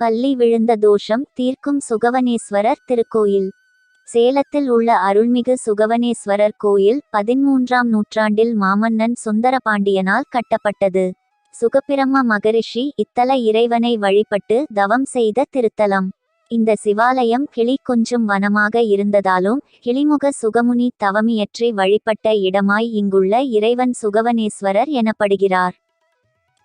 பள்ளி விழுந்த தோஷம் தீர்க்கும் சுகவனேஸ்வரர் திருக்கோயில். சேலத்தில் உள்ள அருள்மிகு சுகவனேஸ்வரர் கோயில் பதிமூன்றாம் நூற்றாண்டில் மாமன்னன் சுந்தரபாண்டியனால் கட்டப்பட்டது. சுகப்பிரம்ம மகரிஷி இத்தல இறைவனை வழிபட்டு தவம் செய்த திருத்தலம். இந்த சிவாலயம் கிளி கொஞ்சம் வனமாக இருந்ததாலும் கிளிமுக சுகமுனி தவமியற்றி வழிபட்ட இடமாய் இங்குள்ள இறைவன் சுகவனேஸ்வரர் எனப்படுகிறார்.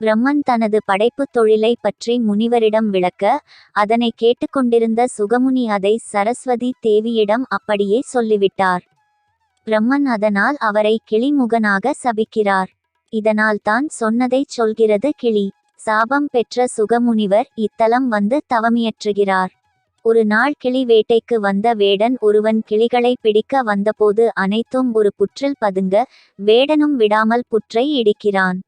பிரம்மன் தனது படைப்புத் தொழிலை பற்றி முனிவரிடம் விளக்க அதனை கேட்டுக்கொண்டிருந்த சுகமுனி அதை சரஸ்வதி தேவியிடம் அப்படியே சொல்லிவிட்டார். பிரம்மன் அதனால் அவரை கிளிமுகனாக சபிக்கிறார். இதனால் தான் சொன்னதைச் சொல்கிறது கிளி. சாபம் பெற்ற சுகமுனிவர் இத்தலம் வந்து தவமியற்றுகிறார். ஒரு நாள் கிளி வேட்டைக்கு வந்த வேடன் ஒருவன் கிளிகளை பிடிக்க வந்தபோது அனைத்தும் ஒரு புற்றில் பதுங்க வேடனும் விடாமல் புற்றை இடிக்கிறான்.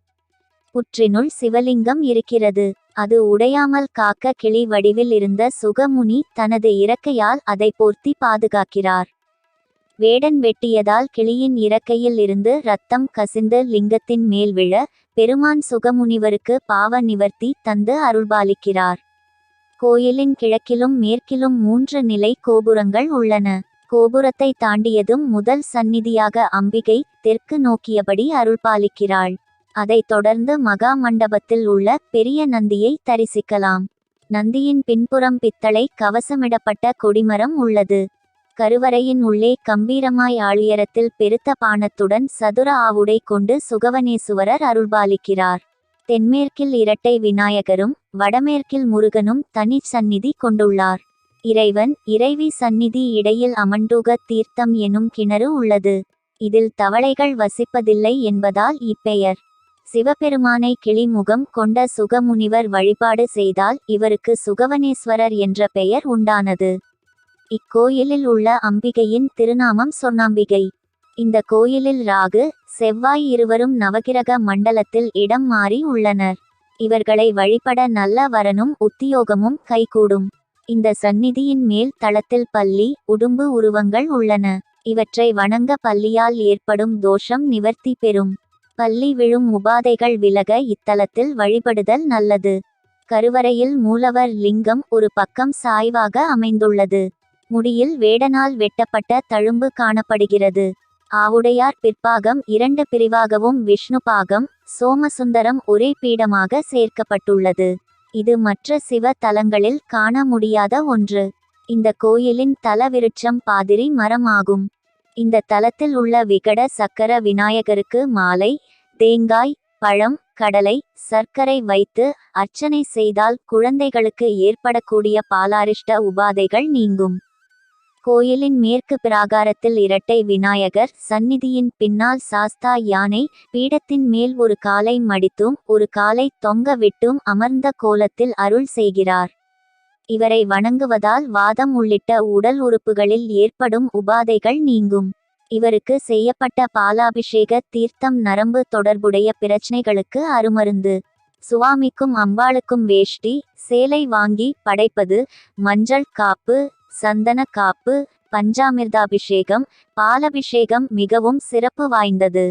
புற்றினுள் சிவலிங்கம் இருக்கிறது. அது உடையாமல் காக்க கிளி வடிவில் இருந்த சுகமுனி தனது இறக்கையால் அதை போர்த்தி பாதுகாக்கிறார். வேடன் வெட்டியதால் கிளியின் இறக்கையில் இருந்து ரத்தம் கசிந்து லிங்கத்தின் மேல் விழ பெருமான் சுகமுனிவருக்கு பாவ நிவர்த்தி தந்து அருள்பாலிக்கிறார். கோயிலின் கிழக்கிலும் மேற்கிலும் மூன்று நிலை கோபுரங்கள் உள்ளன. கோபுரத்தை தாண்டியதும் முதல் சந்நிதியாக அம்பிகை தெற்கு நோக்கியபடி அருள்பாலிக்கிறாள். அதைத் தொடர்ந்து மகா மண்டபத்தில் உள்ள பெரிய நந்தியை தரிசிக்கலாம். நந்தியின் பின்புறம் பித்தளை கவசமிடப்பட்ட கொடிமரம் உள்ளது. கருவறையின் உள்ளே கம்பீரமாய் ஆழியரத்தில் பெருத்த பானத்துடன் சதுர ஆவுடை கொண்டு சுகவனேசுவரர் அருள்பாலிக்கிறார். தென்மேற்கில் இரட்டை விநாயகரும் வடமேற்கில் முருகனும் தனி சந்நிதி கொண்டுள்ளார். இறைவன் இறைவி சந்நிதி இடையில் அமண்டூக தீர்த்தம் எனும் கிணறு உள்ளது. இதில் தவளைகள் வசிப்பதில்லை என்பதால் இப்பெயர். சிவபெருமானை கிளிமுகம் கொண்ட சுகமுனிவர் வழிபாடு செய்தால் இவருக்கு சுகவனேஸ்வரர் என்ற பெயர் உண்டானது. இக்கோயிலில் உள்ள அம்பிகையின் திருநாமம் சொன்னாம்பிகை. இந்த கோயிலில் ராகு செவ்வாய் இருவரும் நவகிரக மண்டலத்தில் இடம் மாறி உள்ளனர். இவர்களை வழிபட நல்ல வரனும் உத்தியோகமும் கைகூடும். இந்த சந்நிதியின் மேல் தளத்தில் பள்ளி உடும்பு உருவங்கள் உள்ளன. இவற்றை வணங்க பள்ளியால் ஏற்படும் தோஷம் நிவர்த்தி பெறும். பள்ளி விழும் உபாதைகள் விலக இத்தலத்தில் வழிபடுதல் நல்லது. கருவறையில் மூலவர் லிங்கம் ஒரு பக்கம் சாய்வாக அமைந்துள்ளது. முடியில் வேடனால் வெட்டப்பட்ட தழும்பு காணப்படுகிறது. ஆவுடையார் பிற்பாகம் இரண்டு பிரிவாகவும் விஷ்ணு பாகம் சோமசுந்தரம் ஒரே பீடமாக சேர்க்கப்பட்டுள்ளது. இது மற்ற சிவ தலங்களில் காண முடியாத ஒன்று. இந்த கோயிலின் தலவிருட்சம் பாதிரி மரம் ஆகும் இந்த தலத்தில் உள்ள விகட சக்கர விநாயகருக்கு மாலை தேங்காய் பழம் கடலை சர்க்கரை வைத்து அர்ச்சனை செய்தால் குழந்தைகளுக்கு ஏற்படக்கூடிய பாலாரிஷ்ட உபாதைகள் நீங்கும். கோயிலின் மேற்கு பிராகாரத்தில் இரட்டை விநாயகர் சந்நிதியின் பின்னால் சாஸ்தா யானை பீடத்தின் மேல் ஒரு காலை மடித்தும் ஒரு காலை தொங்க விட்டும் அமர்ந்த கோலத்தில் அருள் செய்கிறார். இவரை வணங்குவதால் வாதம் உள்ளிட்ட உடல் உறுப்புகளில் ஏற்படும் உபாதைகள் நீங்கும். இவருக்கு செய்யப்பட்ட பாலாபிஷேக தீர்த்தம் நரம்பு தொடர்புடைய பிரச்சனைகளுக்கு அருமருந்து. சுவாமிக்கும் அம்பாளுக்கும் வேஷ்டி சேலை வாங்கி படைப்பது மஞ்சள் காப்பு சந்தன காப்பு பஞ்சாமிர்தாபிஷேகம் பாலபிஷேகம் மிகவும் சிறப்பு வாய்ந்தது.